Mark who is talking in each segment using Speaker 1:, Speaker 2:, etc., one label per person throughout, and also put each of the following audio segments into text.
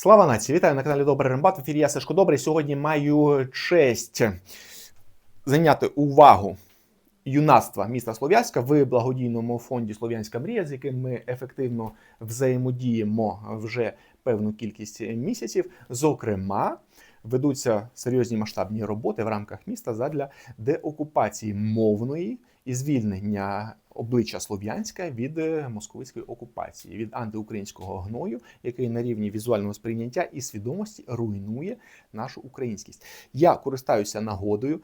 Speaker 1: Слава нації! Вітаю на каналі Добрий Рембат. В ефірі я Сашко Добрий. Сьогодні маю честь зайняти увагу юнацтва міста Слов'янська в благодійному фонді Слов'янська мрія, з яким ми ефективно взаємодіємо вже певну кількість місяців. Зокрема, ведуться серйозні масштабні роботи в рамках міста задля деокупації мовної і звільнення обличчя Слов'янська від е, московицької окупації, від антиукраїнського гною, який на рівні візуального сприйняття і свідомості руйнує нашу українськість. Я користаюся нагодою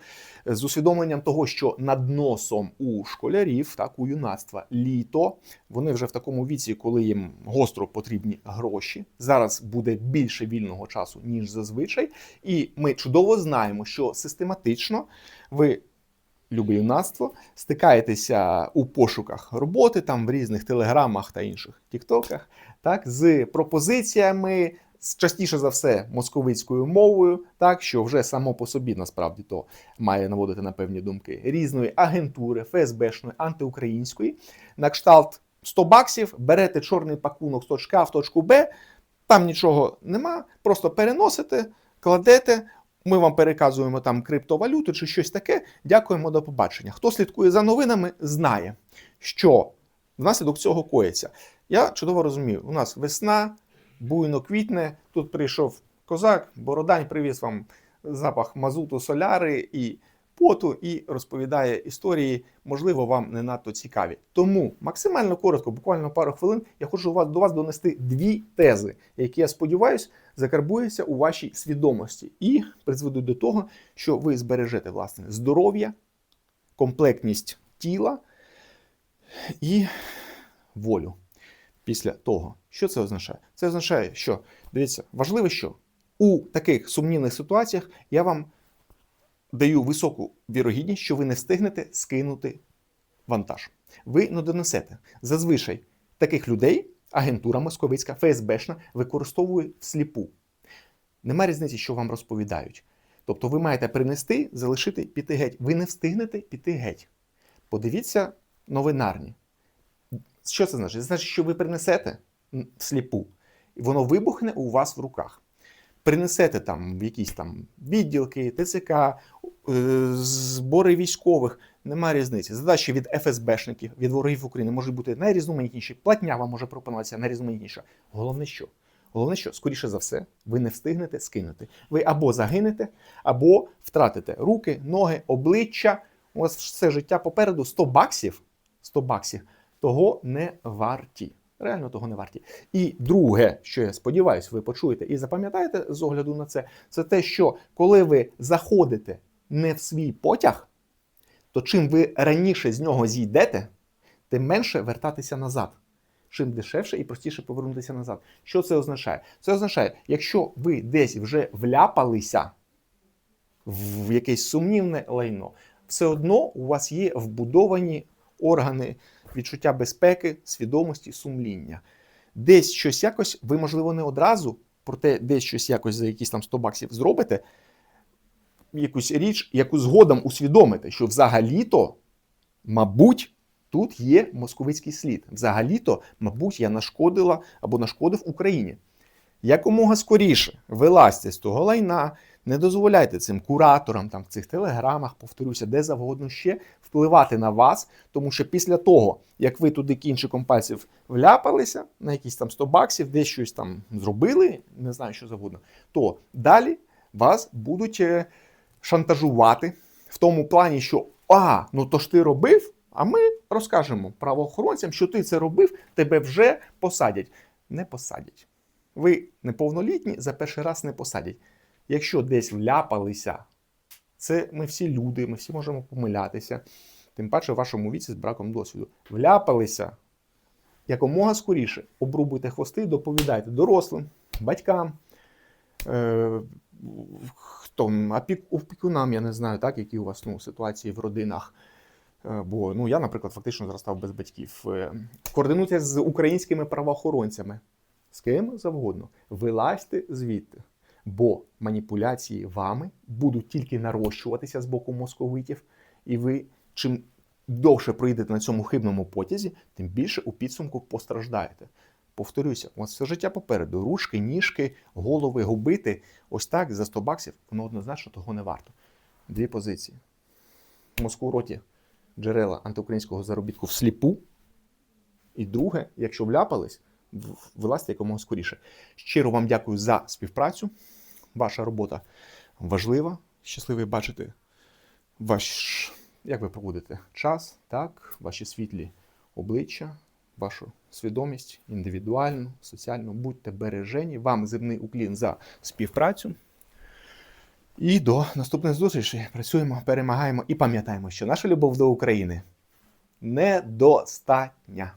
Speaker 1: е, з усвідомленням того, що над носом у школярів, так у юнацтва літо. Вони вже в такому віці, коли їм гостро потрібні гроші. Зараз буде більше вільного часу ніж зазвичай, і ми чудово знаємо, що систематично ви любе юнацтво, стикаєтеся у пошуках роботи там в різних телеграмах та інших тіктоках, так, з пропозиціями. Частіше за все московицькою мовою, так що вже само по собі насправді то має наводити на певні думки різної агентури, ФСБшної, антиукраїнської. На кшталт 100 баксів берете чорний пакунок з точки А в точку Б, там нічого нема, просто переносите, кладете, ми вам переказуємо там криптовалюту чи щось таке. Дякуємо до побачення. Хто слідкує за новинами, знає, що внаслідок цього коїться. Я чудово розумію, у нас весна, буйно квітне. Тут прийшов козак, бородань привіз вам запах мазуту, соляри і поту, і розповідає історії, можливо, вам не надто цікаві. Тому максимально коротко, буквально пару хвилин, я хочу до вас донести дві тези, які я сподіваюся закарбуються у вашій свідомості і призведуть до того, що ви збережете власне здоров'я, комплектність тіла і волю. Після того, що це означає? Це означає, що дивіться, важливо, що у таких сумнівних ситуаціях я вам даю високу вірогідність, що ви не встигнете скинути вантаж. Ви не донесете. Зазвичай таких людей агентура московицька, ФСБшна використовує всліпу. Нема різниці, що вам розповідають. Тобто ви маєте принести, залишити, піти геть. Ви не встигнете піти геть. Подивіться новинарні. Що це значить? Це значить, що ви принесете всліпу, і воно вибухне у вас в руках. Принесете там в якісь там відділки, ТЦК, е, збори військових, немає різниці. Задачі від ФСБшників, від ворогів України можуть бути найрізноманітніші. Платня вам може пропонуватися найрізноманітніша. Головне що? Головне, що, скоріше за все, ви не встигнете скинути. Ви або загинете, або втратите руки, ноги, обличчя. У вас все життя попереду 100 баксів, 100 баксів того не варті. Реально того не варті. І друге, що я сподіваюся, ви почуєте і запам'ятаєте з огляду на це, це те, що коли ви заходите не в свій потяг, то чим ви раніше з нього зійдете, тим менше вертатися назад. Чим дешевше і простіше повернутися назад. Що це означає? Це означає, якщо ви десь вже вляпалися в якесь сумнівне лайно, все одно у вас є вбудовані органи відчуття безпеки, свідомості, сумління. Десь щось якось, ви, можливо, не одразу, проте десь щось якось за якісь там 100 баксів зробите, якусь річ, яку згодом усвідомите, що взагалі-то, мабуть, тут є московицький слід. Взагалі-то, мабуть, я нашкодила або нашкодив Україні. Якомога скоріше вилазьте з того лайна, не дозволяйте цим кураторам там в цих телеграмах, повторюся, де завгодно ще впливати на вас, тому що після того, як ви туди кінчиком пальців вляпалися на якісь там 100 баксів, десь щось там зробили, не знаю, що завгодно, то далі вас будуть е, шантажувати в тому плані, що а, ну то ж ти робив, а ми розкажемо правоохоронцям, що ти це робив, тебе вже посадять. Не посадять. Ви неповнолітні за перший раз не посадять. Якщо десь вляпалися, це ми всі люди, ми всі можемо помилятися. Тим паче в вашому віці з браком досвіду. Вляпалися якомога скоріше. Обрубуйте хвости, доповідайте дорослим, батькам, е, хто, опікунам, я не знаю, так, які у вас ну, ситуації в родинах. Е, бо ну, я, наприклад, фактично зростав без батьків. Е, координуйтесь з українськими правоохоронцями, з ким завгодно. Вилазьте звідти бо маніпуляції вами будуть тільки нарощуватися з боку московитів, і ви чим довше пройдете на цьому хибному потязі, тим більше у підсумку постраждаєте. Повторюся, у вас все життя попереду. Ручки, ніжки, голови губити. Ось так за 100 баксів воно однозначно того не варто. Дві позиції. Мозку в роті джерела антиукраїнського заробітку всліпу. І друге, якщо вляпались, вилазьте якомога скоріше. Щиро вам дякую за співпрацю. Ваша робота важлива. Щасливий бачити ваш, як ви проводите час, так, ваші світлі обличчя, вашу свідомість індивідуальну, соціальну. Будьте бережені. Вам земний уклін за співпрацю. І до наступних зустрічей. Працюємо, перемагаємо і пам'ятаємо, що наша любов до України недостатня.